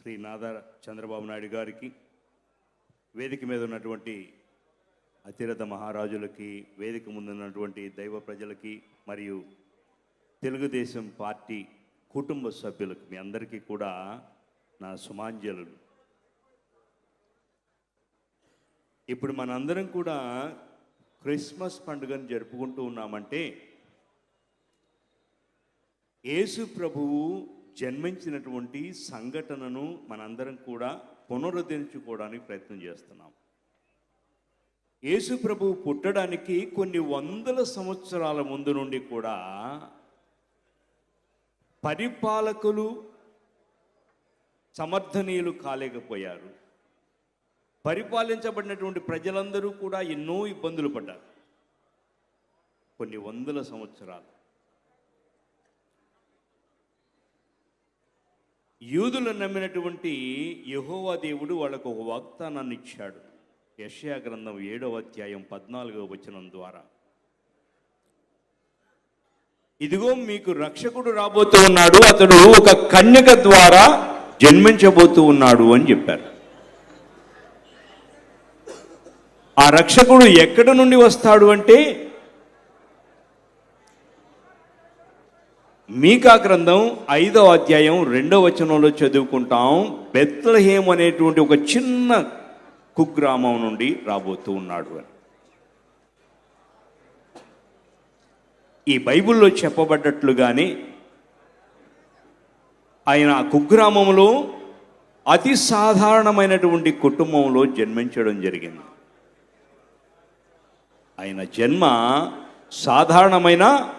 శ్రీ నాదా చంద్రబాబు నాయుడు గారికి వేదిక మీద ఉన్నటువంటి అతిరథ మహారాజులకి వేదిక ముందు ఉన్నటువంటి దైవ ప్రజలకి మరియు తెలుగుదేశం పార్టీ కుటుంబ సభ్యులకు మీ అందరికీ కూడా నా సుమాంజలు ఇప్పుడు మనందరం కూడా క్రిస్మస్ పండుగను జరుపుకుంటూ ఉన్నామంటే యేసు ప్రభువు జన్మించినటువంటి సంఘటనను మనందరం కూడా పునరుద్ధరించుకోవడానికి ప్రయత్నం చేస్తున్నాం. యేసు ప్రభు పుట్టడానికి కొన్ని వందల సంవత్సరాల ముందు నుండి కూడా పరిపాలకులు సమర్థనీయులు కాలేకపోయారు. పరిపాలించబడినటువంటి ప్రజలందరూ కూడా ఎన్నో ఇబ్బందులు పడ్డారు. కొన్ని వందల సంవత్సరాలు. యూదులు నమ్మినటువంటి యహోవా దేవుడు వాళ్ళకు ఒక వాగ్దానాన్ని ఇచ్చాడు. యషయా గ్రంథం ఏడవ అధ్యాయం పద్నాలుగవ వచనం ద్వారా. ఇదిగో మీకు రక్షకుడు రాబోతూ ఉన్నాడు అతడు ఒక కన్యక ద్వారా జన్మించబోతూ ఉన్నాడు అని చెప్పారు. ఆ రక్షకుడు ఎక్కడి నుండి వస్తాడు అంటే మీకా గ్రంథం ఐదవ అధ్యాయం రెండవ వచనంలో చదువుకుంటాం. బెత్లహేమ్ అనేటువంటి ఒక చిన్న కుగ్రామం నుండి రాబోతూ ఉన్నాడు అని. ఈ బైబిల్లో చెప్పబడ్డట్లుగానే ఆయన ఆ కుగ్రామంలో అతి సాధారణమైనటువంటి కుటుంబంలో జన్మించడం జరిగింది. ఆయన జన్మ సాధారణమైన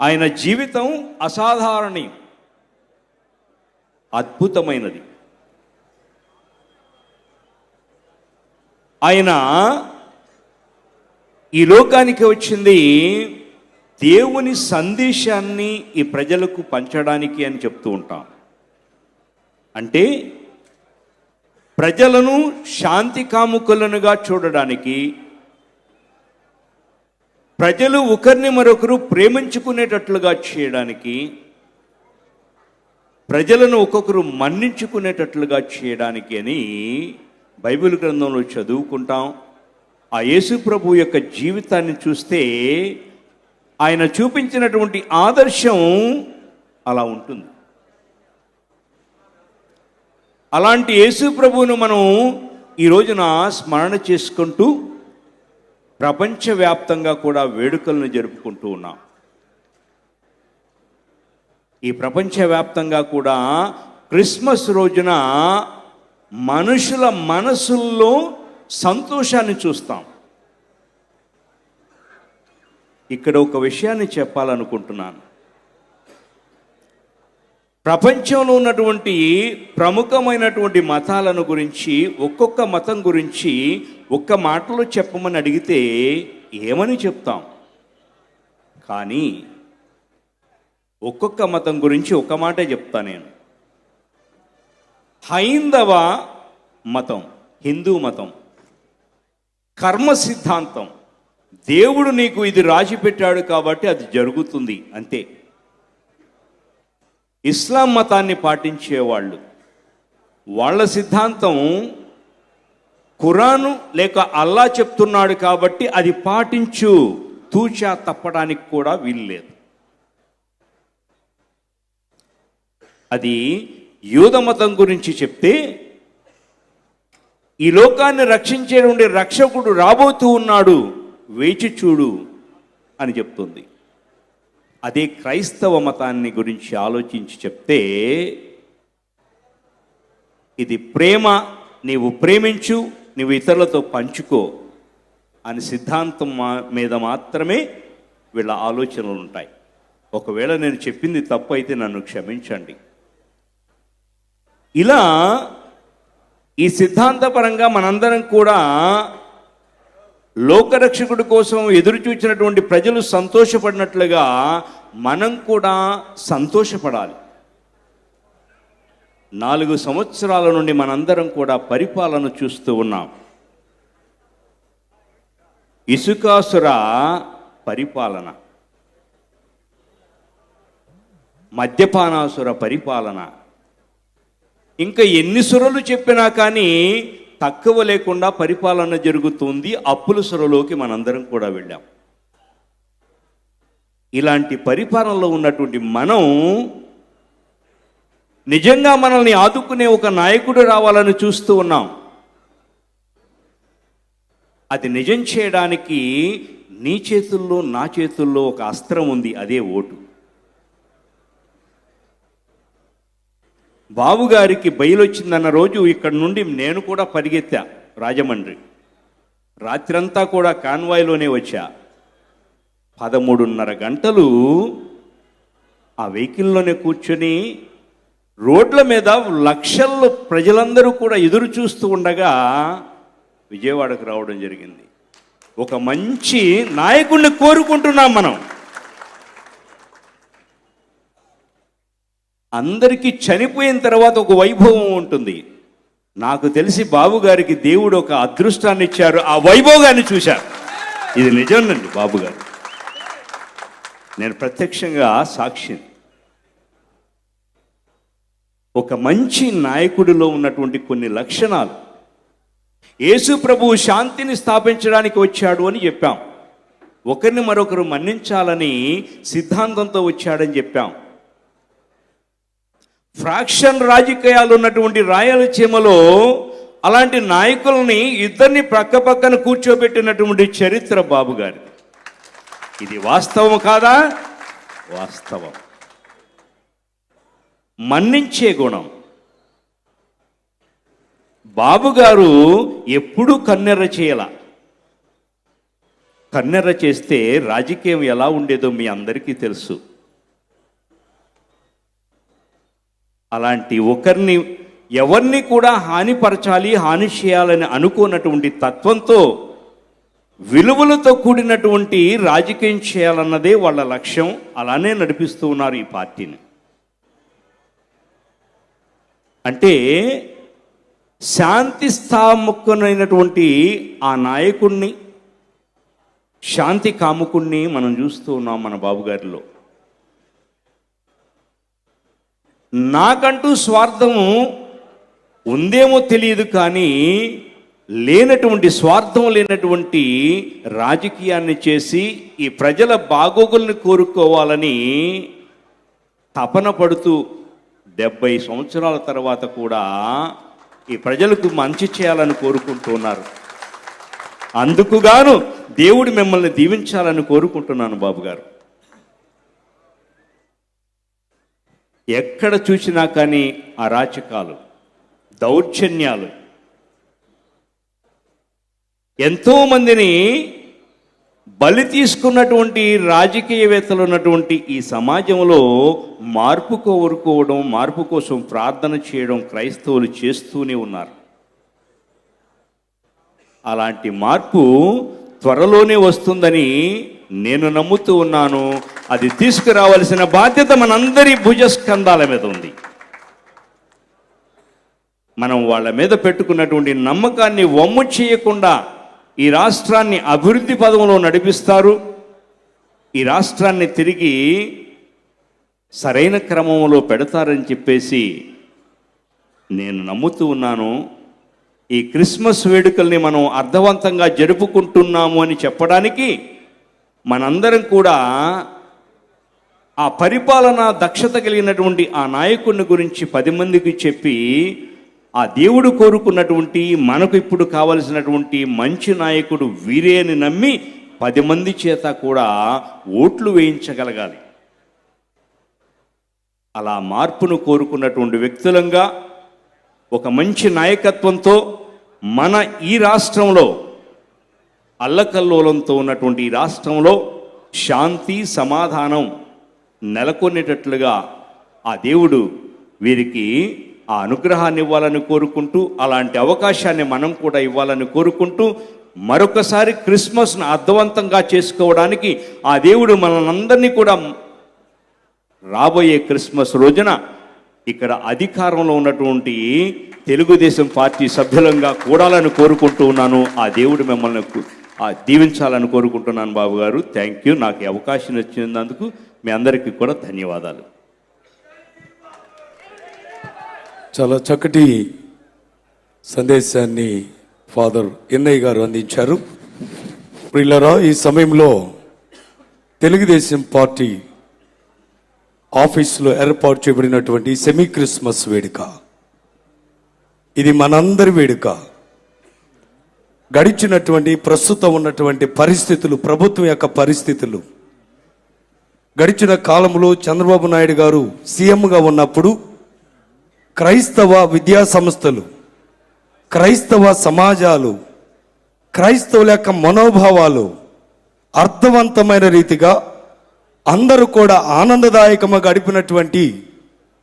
ఆయన జీవితం అసాధారణీయం అద్భుతమైనది. ఆయన ఈ లోకానికి వచ్చింది దేవుని సందేశాన్ని ఈ ప్రజలకు పంచడానికి అని చెప్తూ ఉంటాం. అంటే ప్రజలను శాంతి కాముకులనుగా చూడడానికి ప్రజలు ఒకరిని మరొకరు ప్రేమించుకునేటట్లుగా చేయడానికి ప్రజలను ఒక్కొక్కరు మన్నించుకునేటట్లుగా చేయడానికి అని బైబిల్ గ్రంథంలో చదువుకుంటాం. ఆ యేసు ప్రభు యొక్క జీవితాన్ని చూస్తే ఆయన చూపించినటువంటి ఆదర్శం అలా ఉంటుంది. అలాంటి యేసు ప్రభువును మనం ఈ రోజున స్మరణ చేసుకుంటూ ప్రపంచవ్యాప్తంగా కూడా వేడుకలను జరుపుకుంటూ ఉన్నాం. ఈ ప్రపంచవ్యాప్తంగా కూడా క్రిస్మస్ రోజున మనుషుల మనసుల్లో సంతోషాన్ని చూస్తాం. ఇక్కడ ఒక విషయాన్ని చెప్పాలనుకుంటున్నాను. ప్రపంచంలో ఉన్నటువంటి ప్రముఖమైనటువంటి మతాలను గురించి ఒక్కొక్క మతం గురించి ఒక్క మాటలో చెప్పమని అడిగితే ఏమని చెప్తాం? కానీ ఒక్కొక్క మతం గురించి ఒక మాటే చెప్తా నేను. హైందవ మతం హిందూ మతం కర్మ సిద్ధాంతం. దేవుడు నీకు ఇది రాసి పెట్టాడు కాబట్టి అది జరుగుతుంది అంతే. ఇస్లాం మతాన్ని పాటించేవాళ్ళు. వాళ్ళ సిద్ధాంతం ఖురాను లేక అల్లా చెప్తున్నాడు కాబట్టి అది పాటించు. తూచా తప్పడానికి కూడా వీల్లేదు. అది యూద మతం గురించి చెప్తే ఈ లోకాన్ని రక్షించేటువంటి రక్షకుడు రాబోతూ ఉన్నాడు. వేచి చూడు అని చెప్తుంది. అదే క్రైస్తవ మతాన్ని గురించి ఆలోచించి చెప్తే ఇది ప్రేమ నీవు ప్రేమించు నీవు ఇతరులతో పంచుకో అని సిద్ధాంతం మా- మీద మాత్రమే వీళ్ళ ఆలోచనలు ఉంటాయి. ఒకవేళ నేను చెప్పింది తప్పు అయితే నన్ను క్షమించండి. ఇలా ఈ సిద్ధాంతపరంగా మనందరం కూడా లోకరక్షకుడి కోసం ఎదురు చూచినటువంటి ప్రజలు సంతోషపడినట్లుగా మనం కూడా సంతోషపడాలి. నాలుగు సంవత్సరాల నుండి మనందరం కూడా పరిపాలన చూస్తూ ఉన్నాం. ఇసుకాసుర పరిపాలన. మద్యపానాసుర పరిపాలన. ఇంకా ఎన్ని సురలు చెప్పినా కానీ తక్కువ లేకుండా పరిపాలన జరుగుతుంది అప్పుల సొరలోకి మనందరం కూడా వెళ్ళాం. ఇలాంటి పరిపాలనలో ఉన్నటువంటి మనం నిజంగా మనల్ని ఆదుకునే ఒక నాయకుడు రావాలని చూస్తూ ఉన్నాం. అది నిజం చేయడానికి నీ చేతుల్లో నా చేతుల్లో ఒక అస్త్రం ఉంది అదే ఓటు. బాబుగారికి బయలొచ్చిందన్న రోజు ఇక్కడ నుండి నేను కూడా పరిగెత్తా రాజమండ్రి. రాత్రంతా కూడా కాన్వాయ్లోనే వచ్చా. పదమూడున్నర గంటలు ఆ వెహికల్లోనే కూర్చొని రోడ్ల మీద లక్షల్లో ప్రజలందరూ కూడా ఎదురు చూస్తూ ఉండగా విజయవాడకు రావడం జరిగింది. ఒక మంచి నాయకుడిని కోరుకుంటున్నాం మనం. అందరికీ చనిపోయిన తర్వాత ఒక వైభవం ఉంటుంది. నాకు తెలిసి బాబుగారికి దేవుడు ఒక అదృష్టాన్ని ఇచ్చారు. ఆ వైభోగాన్ని చూశారు. ఇది నిజమేనండి బాబుగారు నేను ప్రత్యక్షంగా సాక్షిని ఒక మంచి నాయకుడిలో ఉన్నటువంటి కొన్ని లక్షణాలు. యేసు ప్రభువు శాంతిని స్థాపించడానికి వచ్చాడు అని చెప్పాం. ఒకరిని మరొకరు మన్నించాలని సిద్ధాంతంతో వచ్చాడని చెప్పాం. ఫ్రాక్షన్ రాజకీయాలు ఉన్నటువంటి రాయలసీమలో అలాంటి నాయకుల్ని ఇద్దరిని ప్రక్క పక్కన కూర్చోబెట్టినటువంటి చరిత్ర బాబు గారి ఇది వాస్తవం కాదా? వాస్తవం. మన్నించే గుణం. బాబు గారు ఎప్పుడూ కన్నెర్ర చేయాల. కన్నెర్ర చేస్తే రాజకీయం ఎలా ఉండేదో మీ అందరికీ తెలుసు. అలాంటి ఒకరిని ఎవరిని కూడా హానిపరచాలి హాని చేయాలని అనుకోనటువంటి తత్వంతో విలువలతో కూడినటువంటి రాజకీయం చేయాలన్నదే వాళ్ళ లక్ష్యం. అలానే నడిపిస్తూ ఉన్నారు ఈ పార్టీని. అంటే శాంతి స్థాముకునైనటువంటి ఆ నాయకుణ్ణి శాంతి కాముకుణ్ణి మనం చూస్తూ ఉన్నాం మన బాబుగారిలో. నాకంటూ స్వార్థము ఉందేమో తెలియదు కానీ లేనటువంటి స్వార్థం లేనటువంటి రాజకీయాన్ని చేసి ఈ ప్రజల బాగోగుల్ని కోరుకోవాలని తపన పడుతూ డెబ్బై సంవత్సరాల తర్వాత కూడా ఈ ప్రజలకు మంచి చేయాలని కోరుకుంటున్నారు. అందుకుగాను దేవుడు మిమ్మల్ని దీవించాలని కోరుకుంటున్నాను బాబు గారు ఎక్కడ చూసినా కానీ అరాచకాలు దౌర్జన్యాలు. ఎంతోమందిని బలి తీసుకున్నటువంటి రాజకీయవేత్తలు ఉన్నటువంటి ఈ సమాజంలో మార్పు కోరుకోవడం మార్పు కోసం ప్రార్థన చేయడం క్రైస్తవులు చేస్తూనే ఉన్నారు. అలాంటి మార్పు త్వరలోనే వస్తుందని నేను నమ్ముతూ ఉన్నాను. అది తీసుకురావాల్సిన బాధ్యత మనందరి భుజస్కంధాల మీద ఉంది. మనం వాళ్ళ మీద పెట్టుకున్నటువంటి నమ్మకాన్ని వమ్ము చేయకుండా ఈ రాష్ట్రాన్ని అభివృద్ధి పదంలో నడిపిస్తారు. ఈ రాష్ట్రాన్ని తిరిగి సరైన క్రమంలో పెడతారని చెప్పేసి నేను నమ్ముతూ ఉన్నాను. ఈ క్రిస్మస్ వేడుకల్ని మనం అర్థవంతంగా జరుపుకుంటున్నాము అని చెప్పడానికి మనందరం కూడా ఆ పరిపాలన దక్షత కలిగినటువంటి ఆ నాయకుడిని గురించి పది మందికి చెప్పి ఆ దేవుడు కోరుకున్నటువంటి మనకు ఇప్పుడు కావలసినటువంటి మంచి నాయకుడు వీరే అని నమ్మి పది మంది చేత కూడా ఓట్లు వేయించగలగాలి. అలా మార్పును కోరుకున్నటువంటి వ్యక్తులంగా ఒక మంచి నాయకత్వంతో మన ఈ రాష్ట్రంలో అల్లకల్లోలంతో ఉన్నటువంటి ఈ రాష్ట్రంలో శాంతి సమాధానం నెలకొనేటట్లుగా ఆ దేవుడు వీరికి ఆ అనుగ్రహాన్ని ఇవ్వాలని కోరుకుంటూ అలాంటి అవకాశాన్ని మనం కూడా ఇవ్వాలని కోరుకుంటూ మరొకసారి క్రిస్మస్ను అర్థవంతంగా చేసుకోవడానికి ఆ దేవుడు మనందరినీ కూడా రాబోయే క్రిస్మస్ రోజున ఇక్కడ అధికారంలో ఉన్నటువంటి తెలుగుదేశం పార్టీ సభ్యులంగా కూడాలని కోరుకుంటూ ఉన్నాను. ఆ దేవుడు మిమ్మల్ని ఆ దీవించాలని కోరుకుంటున్నాను బాబు గారు థ్యాంక్ యూ నాకు అవకాశం ఇచ్చినందుకు మీ అందరికీ కూడా ధన్యవాదాలు. చాలా చక్కటి సందేశాన్ని ఫాదర్ ఎన్నయ్య గారు అందించారు. ప్రిల్లరా ఈ సమయంలో తెలుగుదేశం పార్టీ ఆఫీసులో ఏర్పాటు చేయబడినటువంటి సెమీ క్రిస్మస్ వేడుక. ఇది మనందరి వేడుక. గడిచినటువంటి ప్రస్తుతం ఉన్నటువంటి పరిస్థితులు ప్రభుత్వం యొక్క పరిస్థితులు గడిచిన కాలంలో చంద్రబాబు నాయుడు గారు సీఎంగా ఉన్నప్పుడు క్రైస్తవ విద్యా సంస్థలు క్రైస్తవ సమాజాలు క్రైస్తవుల యొక్క మనోభావాలు అర్థవంతమైన రీతిగా అందరూ కూడా ఆనందదాయకంగా గడిపినటువంటి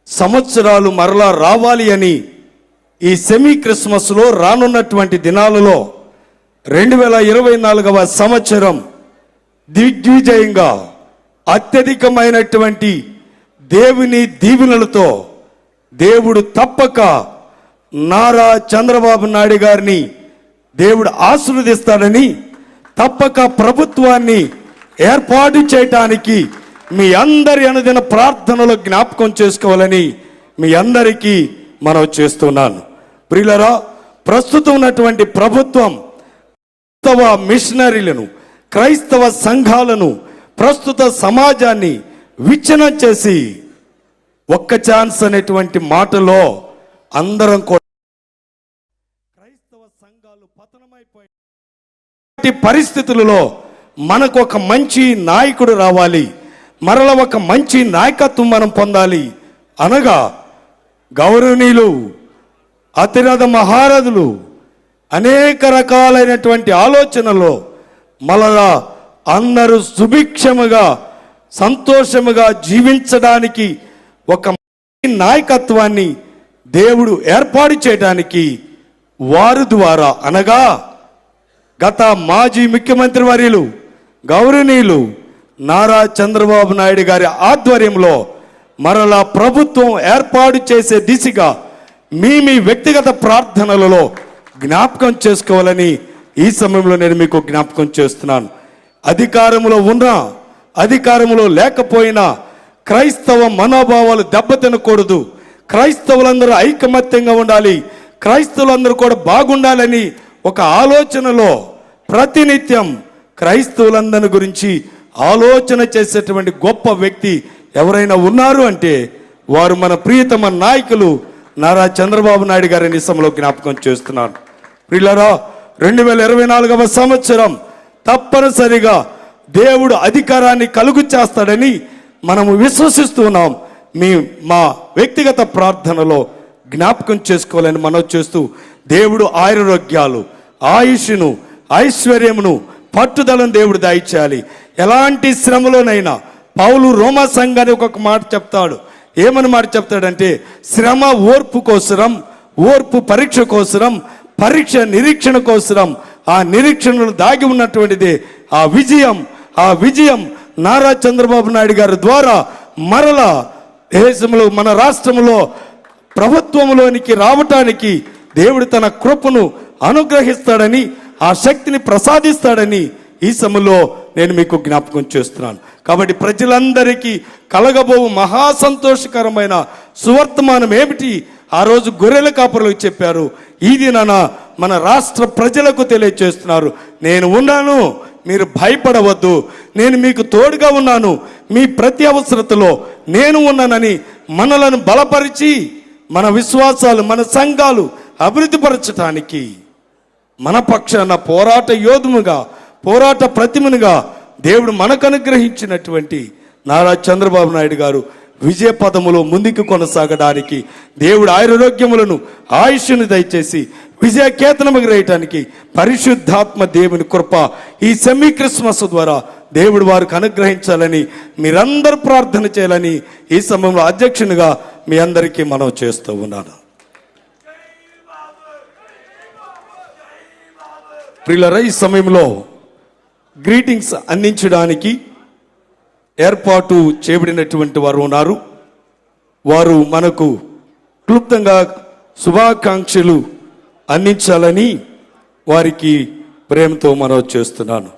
సంవత్సరాలు మరలా రావాలి అని ఈ సెమీ క్రిస్మస్లో రానున్నటువంటి దినాలలో రెండు వేల ఇరవై నాలుగవ సంవత్సరం దిగ్విజయంగా అత్యధికమైనటువంటి దేవుని దీవెనలతో దేవుడు తప్పక నారా చంద్రబాబు నాయుడు గారిని దేవుడు ఆశీర్వదిస్తాడని తప్పక ప్రభుత్వాన్ని ఏర్పాటు చేయటానికి మీ అందరి అనుదిన ప్రార్థనలో జ్ఞాపకం చేసుకోవాలని మీ అందరికీ మనం చేస్తున్నాను. ప్రియులరా ప్రస్తుతం ఉన్నటువంటి ప్రభుత్వం క్రైస్తవ మిషనరీలను క్రైస్తవ సంఘాలను ప్రస్తుత సమాజాన్ని విచ్ఛిన్నం చేసి ఒక్క ఛాన్స్ అనేటువంటి మాటలో అందరం కూడా క్రైస్తవ సంఘాలు పతనమైపోయి పరిస్థితులలో మనకు ఒక మంచి నాయకుడు రావాలి. మరల ఒక మంచి నాయకత్వం మనం పొందాలి అనగా గౌరవనీయులు అతిరథ మహారథులు అనేక రకాలైనటువంటి ఆలోచనలో మళ్ళా అందరూ సుభిక్షముగా సంతోషముగా జీవించడానికి ఒక నాయకత్వాన్ని దేవుడు ఏర్పాటు చేయడానికి వారి ద్వారా అనగా గత మాజీ ముఖ్యమంత్రి వర్యులు గౌరవనీయులు నారా చంద్రబాబు నాయుడు గారి ఆధ్వర్యంలో మరలా ప్రభుత్వం ఏర్పాటు చేసే దిశగా మీ మీ వ్యక్తిగత ప్రార్థనలలో జ్ఞాపకం చేసుకోవాలని ఈ సమయంలో నేను మీకు జ్ఞాపకం చేస్తున్నాను. అధికారంలో ఉన్నా అధికారంలో లేకపోయినా క్రైస్తవ మనోభావాలు దెబ్బతినకూడదు. క్రైస్తవులందరూ ఐకమత్యంగా ఉండాలి. క్రైస్తవులందరూ కూడా బాగుండాలని ఒక ఆలోచనలో ప్రతినిత్యం క్రైస్తవులందరి గురించి ఆలోచన చేసేటువంటి గొప్ప వ్యక్తి ఎవరైనా ఉన్నారు అంటే వారు మన ప్రియతమ నాయకులు నారా చంద్రబాబు నాయుడు గారి నిసంలో జ్ఞాపకం చేస్తున్నారు ప్రియులరా రెండు వేల ఇరవై నాలుగవ సంవత్సరం తప్పనిసరిగా దేవుడు అధికారాన్ని కలుగు చేస్తాడని మనము విశ్వసిస్తున్నాం. మీ మా వ్యక్తిగత ప్రార్థనలో జ్ఞాపకం చేసుకోవాలని మనం చేస్తూ దేవుడు ఆయురోగ్యాలు ఆయుష్ను ఐశ్వర్యమును పట్టుదలను దేవుడు దాయిచేయాలి. ఎలాంటి శ్రమలోనైనా పౌలు రోమా సంఘాన్ని ఒక మాట చెప్తాడు. ఏమని మాట చెప్తాడంటే శ్రమ ఓర్పు కోసరం ఓర్పు పరీక్ష కోసరం పరీక్ష నిరీక్షణ కోసరం ఆ నిరీక్షణలు దాగి ఉన్నటువంటిది ఆ విజయం ఆ విజయం నారా చంద్రబాబు నాయుడు గారి ద్వారా మరల దేశంలో మన రాష్ట్రంలో ప్రభుత్వంలోనికి రావటానికి దేవుడు తన కృపను అనుగ్రహిస్తాడని ఆ శక్తిని ప్రసాదిస్తాడని ఈ సమయంలో నేను మీకు జ్ఞాపకం చేస్తున్నాను. కాబట్టి ప్రజలందరికీ కలగబోవు మహా సంతోషకరమైన సువర్తమానం ఏమిటి? ఆ రోజు గొర్రెల కాపురలకు చెప్పారు ఈ దినాన మన రాష్ట్ర ప్రజలకు తెలియజేస్తున్నారు నేను ఉన్నాను మీరు భయపడవద్దు. నేను మీకు తోడుగా ఉన్నాను. మీ ప్రతి అవసరతలో నేను ఉన్నానని మనలను బలపరిచి మన విశ్వాసాలు మన సంఘాలు అభివృద్ధిపరచటానికి మన పక్షాన పోరాట యోధుముగా పోరాట ప్రతిమనుగా దేవుడు మనకు అనుగ్రహించినటువంటి నారా చంద్రబాబు నాయుడు గారు విజయ పదములో ముందుకు కొనసాగడానికి దేవుడు ఆయురోగ్యములను ఆయుష్ను దయచేసి విజయ కేతనము గ్రహించడానికి పరిశుద్ధాత్మ దేవుని కృప ఈ సెమీ క్రిస్మస్ ద్వారా దేవుడు వారికి అనుగ్రహించాలని మీరందరూ ప్రార్థన చేయాలని ఈ సమయంలో అధ్యక్షునిగా మీ అందరికీ మనం చేస్తూ ఉన్నాను. ప్రియులరా ఈ సమయంలో గ్రీటింగ్స్ అందించడానికి ఏర్పాటు చేయబడినటువంటి వారు ఉన్నారు. వారు మనకు క్లుప్తంగా శుభాకాంక్షలు అందించాలని వారికి ప్రేమతో మనవి చేస్తున్నాను.